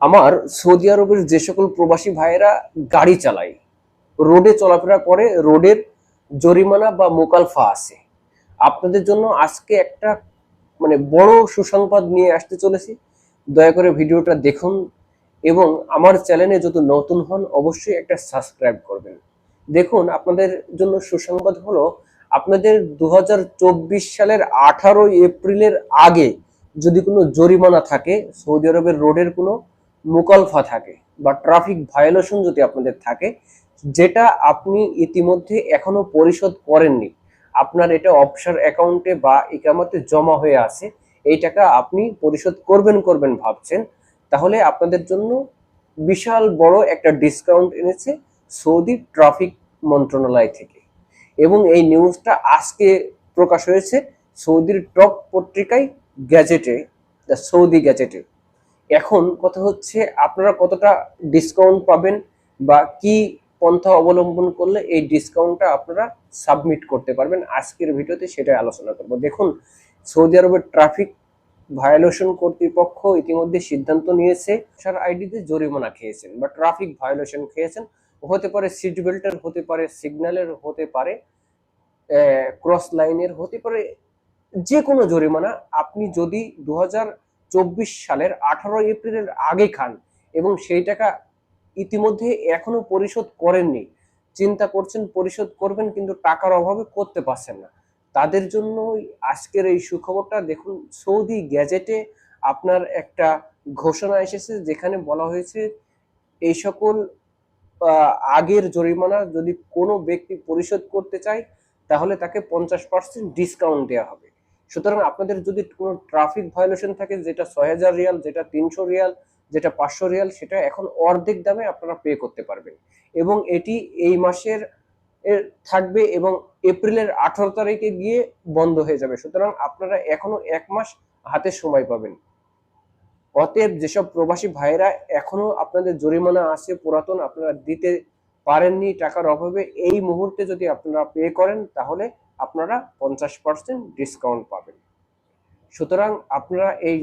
আমার সৌদি আরবের যে সকল প্রবাসী ভাইয়েরা গাড়ি চালায়, রোডে চলাফেরা করে, রোডের জরিমানা বা মোকালফা আছে। আপনাদের জন্য আজকে একটা মানে বড় সুসংবাদ নিয়ে আসতে চলেছি। দয়া করে ভিডিওটা দেখুন এবং আমার চ্যানেলে যত নতুন হন অবশ্যই একটা সাবস্ক্রাইব করবেন। দেখুন, আপনাদের জন্য সুসংবাদ হলো, আপনাদের দু হাজার চব্বিশ সালের আঠারোই এপ্রিলের আগে যদি কোনো জরিমানা থাকে, সৌদি আরবের রোডের কোনো মোকালফা থাকে বা ট্রাফিক ভায়োলেশন যদি আপনাদের থাকে, যেটা আপনি ইতিমধ্যে এখনও পরিশোধ করেননি, আপনার এটা অফশোর অ্যাকাউন্টে বা ইকামাতে জমা হয়ে আছে, এই টাকা আপনি পরিশোধ করবেন করবেন ভাবছেন, তাহলে আপনাদের জন্য বিশাল বড় একটা ডিসকাউন্ট এনেছে সৌদি ট্রাফিক মন্ত্রণালয় থেকে। এবং এই নিউজটা আজকে প্রকাশ হয়েছে সৌদির টপ পত্রিকায় গ্যাজেটে দ্য সৌদি গ্যাজেটে এখন কথা হচ্ছে আপনারা কতটা ডিসকাউন্ট পাবেন বা কি পন্থা অবলম্বন করলে এই ডিসকাউন্টটা আপনারা সাবমিট করতে পারবেন? আজকের ভিডিওতে সেটাই আলোচনা করব। দেখুন, সৌদি আরবের ট্রাফিক ভায়োলেশন কর্তৃপক্ষ ইতিমধ্যে সিদ্ধান্ত নিয়েছে সার আইডিতে জরিমানা খেয়েছেন বা ট্রাফিক ভায়োলেশন খেয়েছেন। হতে পারে সিট বেল্টের হতে পারে সিগন্যালের হতে পারে ক্রস লাইনের হতে পারে যে কোনো জরিমানা। আপনি যদি দু হাজার চব্বিশ সালের আঠারো এপ্রিলের আগে খান এবং সেই টাকা ইতিমধ্যে এখনও পরিশোধ করেননি। চিন্তা করছেন পরিশোধ করবেন কিন্তু টাকার অভাবে করতে পারছেন না। তাদের জন্য আজকের এই সুখবরটা। দেখুন, সৌদি গ্যাজেটে আপনার একটা ঘোষণা এসেছে যেখানে বলা হয়েছে, এই সকল আগের জরিমানা যদি কোনো ব্যক্তি পরিশোধ করতে চায়, তাহলে তাকে পঞ্চাশ পার্সেন্ট ডিসকাউন্ট দেওয়া হবে। সুতরাং আপনাদের যদি কোনো ট্রাফিক ভায়োলেশন থাকে, যেটা ছয় হাজার রিয়াল, যেটা তিনশো রিয়াল, যেটা পাঁচশো রিয়াল, সেটা এখন অর্ধেক দামে আপনারা পে করতে পারবেন। এবং এটি এই মাসের থাকবে এবং এপ্রিলের আঠারো তারিখে গিয়ে বন্ধ হয়ে যাবে। সুতরাং আপনারা এখনও এক মাস হাতে সময় পাবেন। অতএব যেসব প্রবাসী ভাইয়েরা এখনও আপনাদের জরিমানা আছে, পুরাতন, আপনারা দিতে পারেননি, টাকার অভাবে, এই মুহূর্তে যদি আপনারা পে করেন, তাহলে আপনারা পঞ্চাশ পার্সেন্ট ডিসকাউন্ট পাবেন। সুতরাং আপনারা এই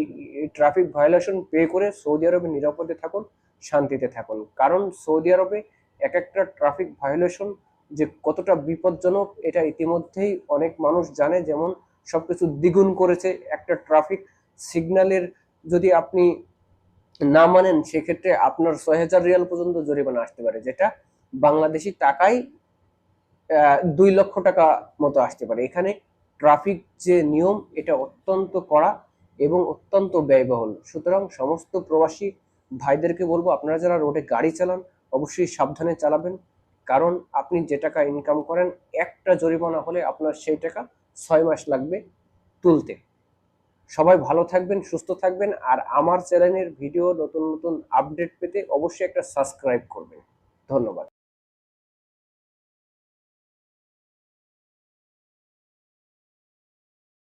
ট্রাফিক ভায়োলেশন পে করে সৌদি আরবে নিরাপদে থাকুন, শান্তিতে থাকুন। কারণ সৌদি আরবে এক একটা ট্রাফিক ভায়োলেশন যে কতটা বিপজ্জনক, এটা ইতিমধ্যেই অনেক মানুষ জানে। যেমন সব কিছু দ্বিগুণ করেছে একটা ট্রাফিক সিগন্যালের যদি আপনি না মানেন, সেক্ষেত্রে আপনার ছয় হাজার রিয়াল পর্যন্ত জরিমানা আসতে পারে, যেটা বাংলাদেশি টাকায় দুই লক্ষ টাকা মতো আসতে পারে। এখানে ট্রাফিক যে নিয়ম, এটা অত্যন্ত কড়া এবং অত্যন্ত ব্যয়বহুল। সুতরাং সমস্ত প্রবাসী ভাইদেরকে বলব, আপনারা যারা রোডে গাড়ি চালান, অবশ্যই সাবধানে চালাবেন। কারণ আপনি যে টাকা ইনকাম করেন, একটা জরিমানা হলে আপনার সেই টাকা ছয় মাস লাগবে তুলতে। সবাই ভালো থাকবেন, সুস্থ থাকবেন, আর আমার চ্যানেলের ভিডিও নতুন নতুন আপডেট পেতে অবশ্যই একটা সাবস্ক্রাইব করবেন। ধন্যবাদ।